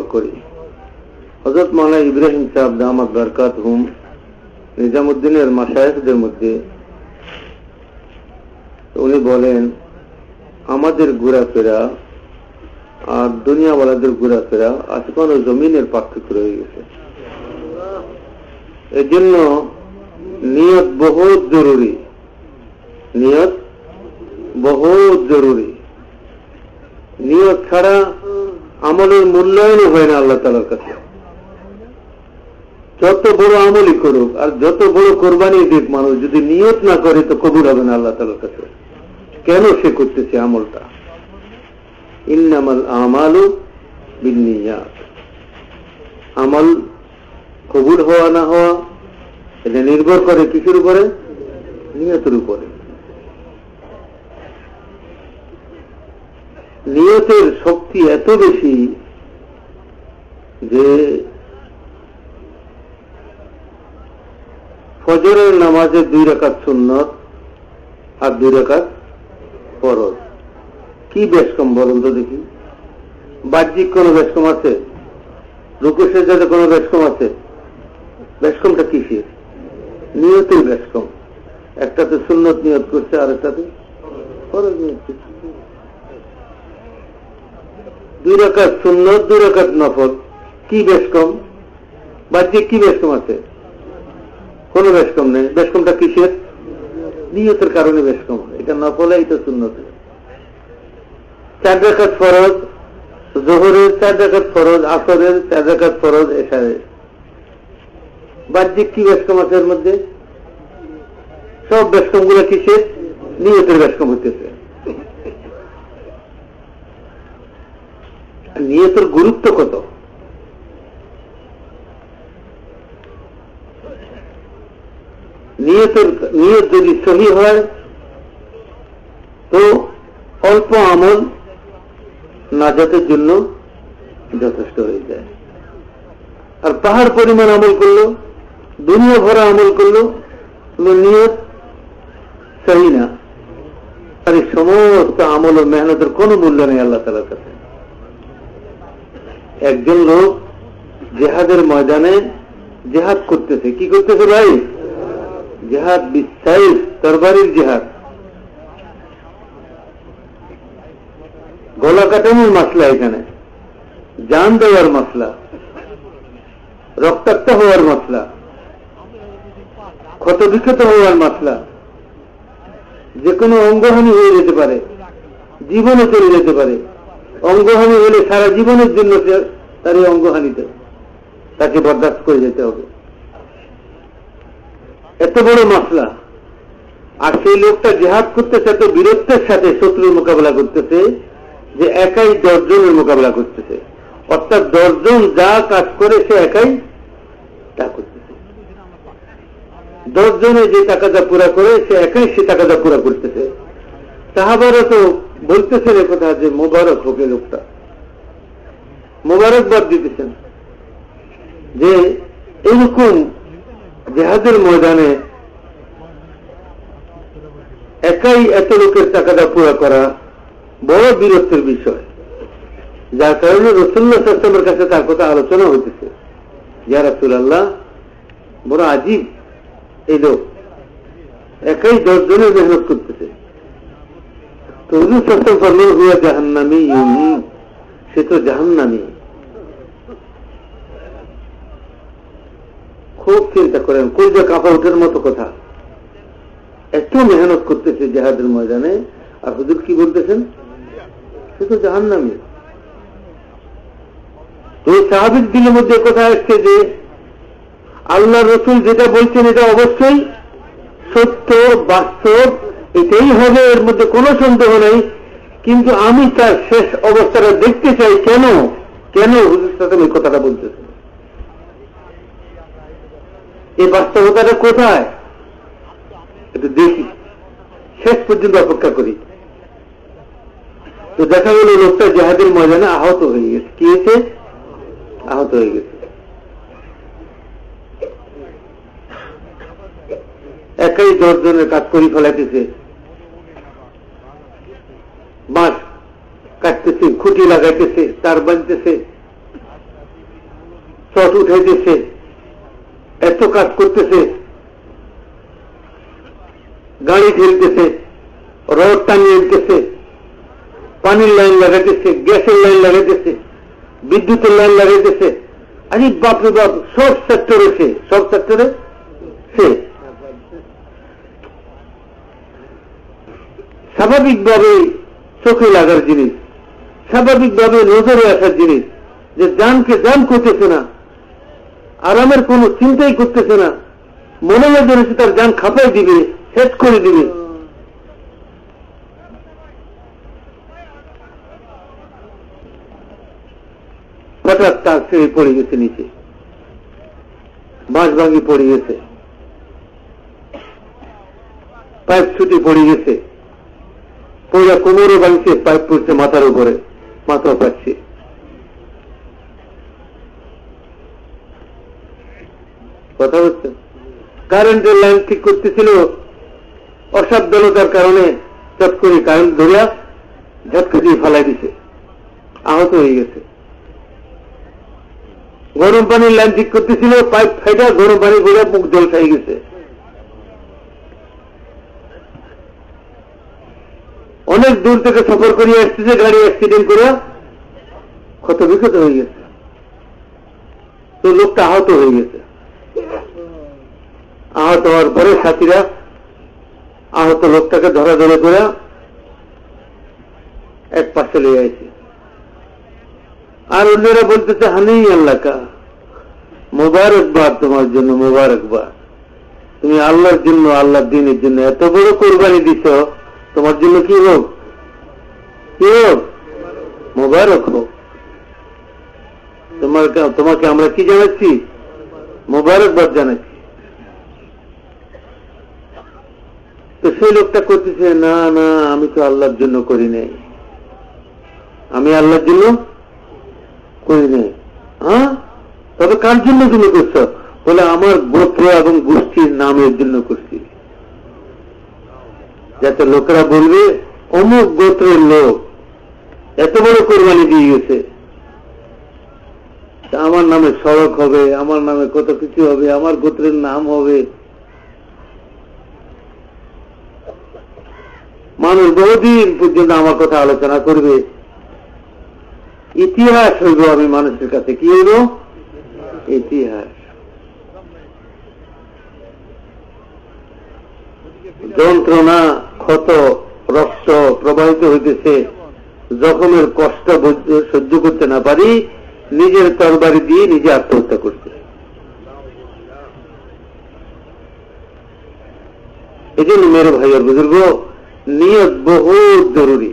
করি। হজরত মাওলানা ইব্রাহিম সাহেব দামাত বরকাত হুম নিজামুদ্দিনের মাসায়কদের মধ্যে, উনি বলেন, আমাদের ঘোরাফেরা আর দুনিয়াওয়ালাদের ঘোরাফেরা আসমান ও জমিনের পার্থক্য রয়ে গেছে। এই জন্য নিয়ত বহুত জরুরি। নিয়ত বহুত জরুরি। নিয়ত ছাড়া আমলের মূল্যায়নও হয় না আল্লাহ তালার কাছে। যত বড় আমলই করুক আর যত বড় কোরবানি দিক মানুষ যদি নিয়ত না করে, তো কবুল হবে না আল্লাহ তালার কাছে। কেন সে করতেছে আমলটা? ইন্নামাল আমালু বিনিয়াত আমল কবুল হওয়া না হওয়া, এটা নির্ভর করে কিসের উপরে? নিয়তের উপরে। নিয়তের শক্তি এত বেশি যে ফজরের নামাজে দুই রেখাত সুন্নত আর দুই রেখাত ফরজ। কি বেশকম বলুন তো দেখি? বাহ্যিক কোন বেশকম আছে? রুকুশের যাতে কোন বেশকম আছে? বেশকমটা কিসের? নিয়তের বেশকম। একটাতে সুন্নত নিয়ত করছে আর একটাতে ফরজ নিয়ত করছে। দুই রাকাত সুন্নত, দুই রাকাত নফল। কি বেশ কম? কি বেশ কম আছে? কোন বেশ কম নেই। বেশ কমটা কিসের? নিয়তের কারণে বেশ কম। এটা এটা চার রাকাত ফরজ, জোহরের চার রাকাত ফরজ, আসরের চার রাকাত ফরজ এসারের বাহ্যিক কি বেশ কম আছে এর মধ্যে? সব বেশকমগুলো কিসের? নিয়তের বেশকম হইতেছে। নিয়তের গুরুত্ব কত? নিয়তের, নিয়ত যদি সহি হয়, তো অল্প আমল নাজাতের জন্য যথেষ্ট হয়ে যায়। আর পাহাড় পরিমাণ আমল করল, দুনিয়া ভরা আমল করল নিয়ত সহি না। আর এই সমস্ত আমল ও মেহনতের কোনো মূল্য নেই আল্লাহ তালার কাছে। একজন লোক জেহাদের ময়দানে জেহাদ করতেছে। কি করতেছে ভাই? জেহাদ বিশ্বাস তরবারির জেহাদ। গলা কাটানোর মাসলা এখানে। জান দেওয়ার মাসলা। রক্তাক্ত হওয়ার মাসলা। ক্ষত বিক্ষত হওয়ার মাসলা। যে কোনো অঙ্গহানি হয়ে যেতে পারে। জীবনে চলে যেতে পারে। অঙ্গহানি হলে সারা জীবনের জন্য তার এই অঙ্গহানিতে তাকে বরদাস্ত করে যেতে হবে। এত বড় মশলা আর সেই লোকটা জেহাদ করতেছে, এত বীরত্বের সাথে শত্রুর মোকাবেলা করতেছে যে একাই দশজনের মোকাবেলা করতেছে। অর্থাৎ দশজন যা কাজ করে, সে একাই তা করতেছে। দশজনে যে টাকাটা পুরা করে, সে একাই সে টাকাটা পুরা করতেছে। সাহাবারা তো বলতেছেন কথা যে, মোবারক হোকে লোকটা। মোবারকবাদ দিতেছেন। যে এইরকম জেহাদের ময়দানে একাই এত লোকের টাকাটা পুরা করা বড় বীরত্বের বিষয়। যার কারণে রসুল্লাহ সাল্লামের কাছে তার কথা আলোচনা হইতেছে। ইয়া রাসুল্লাহ বড় আজীব এই লোক। একাই দশ জনের মেহনত করতেছে। তো হুজুর সাল্লাম ফরমান হুয়া জাহান্নামি সে তো জাহান্নামি। খুব চিন্তা করেন কলজা কাপা উঠের মতো কথা। এত মেহনত করতেছে জেহাদের ময়দানে, আর হুজুর কি বলতেছেন? সে তো জাহান্নামি। তো সাহাবিক দিনের মধ্যে কথা আসছে যে আল্লাহ রসুল যেটা বলছেন এটা অবশ্যই সত্য, বাস্তব, এটাই হবে, এর মধ্যে কোনো সন্দেহ নেই। কিন্তু আমি তার শেষ অবস্থাটা দেখতে চাই কেন? কেন হুজুর সাথে ওই কথাটা বলতেছে এই বাস্তবতাটা কোথায়? একটু দেখি। শেষ পর্যন্ত অপেক্ষা করি। তো দেখা গেল লোকটা জাহাদের ময়দানে আহত হয়ে গেছে। কি হয়েছে আহত হয়ে গেছে। একাই দশজনের কাজ করি ফেলাইতেছে। বাঁশ কাটতেছে, খুঁটি লাগাইতেছে, তার বানতেছে চট উঠাইতেছে, এত কাজ করতেছে, গাড়ি ঠেলতেছে, রড টানিয়ে দিতেছে, পানির লাইন লাগাইতেছে, গ্যাসের লাইন লাগাইতেছে, বিদ্যুতের লাইন লাগাইতেছে। আরে বাপরে বাপ, সব সেক্টরে সে, সব সেক্টরে সে। স্বাভাবিকভাবে চোখে লাগার জিনিস। স্বাভাবিকভাবে নজরে আসার জিনিস। যে জানকে জান করতেছে না, আরামের কোনো চিন্তাই করতেছে না। মনে হয় যেন তার জান খাপাই দিবে, শেষ করে দিবে। হঠাৎ তার ছেড়ে পড়ে গেছে নিচে। বাঁশ ভাঙি পড়ে গেছে। পাইপ ছুটে পড়ে গেছে। পড়া কোমরে ভাঙছে পাইপ পড়ছে মাথার উপরে মাথা পাচ্ছে। কথা হচ্ছে কারেন্টের লাইন ঠিক করতেছিল, অসাবধানতার কারণে চট করে কারেন্ট ধরিয়া ঝটকা দিয়ে ফালাই দিছে। আহত হয়ে গেছে। গরম পানির লাইন ঠিক করতেছিল, পাইপ ফাইটা গরম পানি করে মুখ জল খাই গেছে। অনেক দূর থেকে সফর করিয়ে আসতেছে গাড়ি অ্যাক্সিডেন্ট করে ক্ষত বিক্ষত হয়ে গেছে। তো লোকটা আহত হয়ে গেছে। আহত হওয়ার পরে সাথীরা আহত লোকটাকে ধরা ধরে করে এক পাশে লেগে আছে আর অন্যরা বলতেছে, হানি আল্লাহ কা মোবারকবাদ তোমার জন্য, মোবারকবাদ। তুমি আল্লাহর জন্য, আল্লাহর দিনের জন্য এত বড় কোরবানি দিছ। তোমার জন্য কি হোক? কি হোক? মোবারক হোক। তোমার তোমাকে আমরা কি জানাচ্ছি? মোবারকবাদ জানাচ্ছি। তো সেই লোকটা করতেছে, না না, আমি তো আল্লাহর জন্য করি নাই। আমি আল্লাহর জন্য করি নাই। হ্যাঁ? তবে কার জন্য তুমি করছ? বলে, আমার গোত্র এবং গোষ্ঠীর নামের জন্য করছি। যাতে লোকেরা বলবে, অমুক গোত্রের লোক। এত বড় কোরবানি দিয়ে গেছে। আমার নামে সড়ক হবে, আমার নামে কত কিছু হবে, আমার গোত্রের নাম হবে। মানুষ বহুদিন পর্যন্ত আমার কথা আলোচনা করবে। ইতিহাস হইব আমি মানুষের কাছে। কি হইব? ইতিহাস। যন্ত্রণা ক্ষত রক্ত প্রবাহিত হইতেছে, জখমের কষ্ট সহ্য করতে না পারি, নিজের তরবারি দিয়ে নিজে আত্মহত্যা করতে। এই জন্য মেরে ভাইয়ের বুজুর্গ, নিয়ত বহুত জরুরি।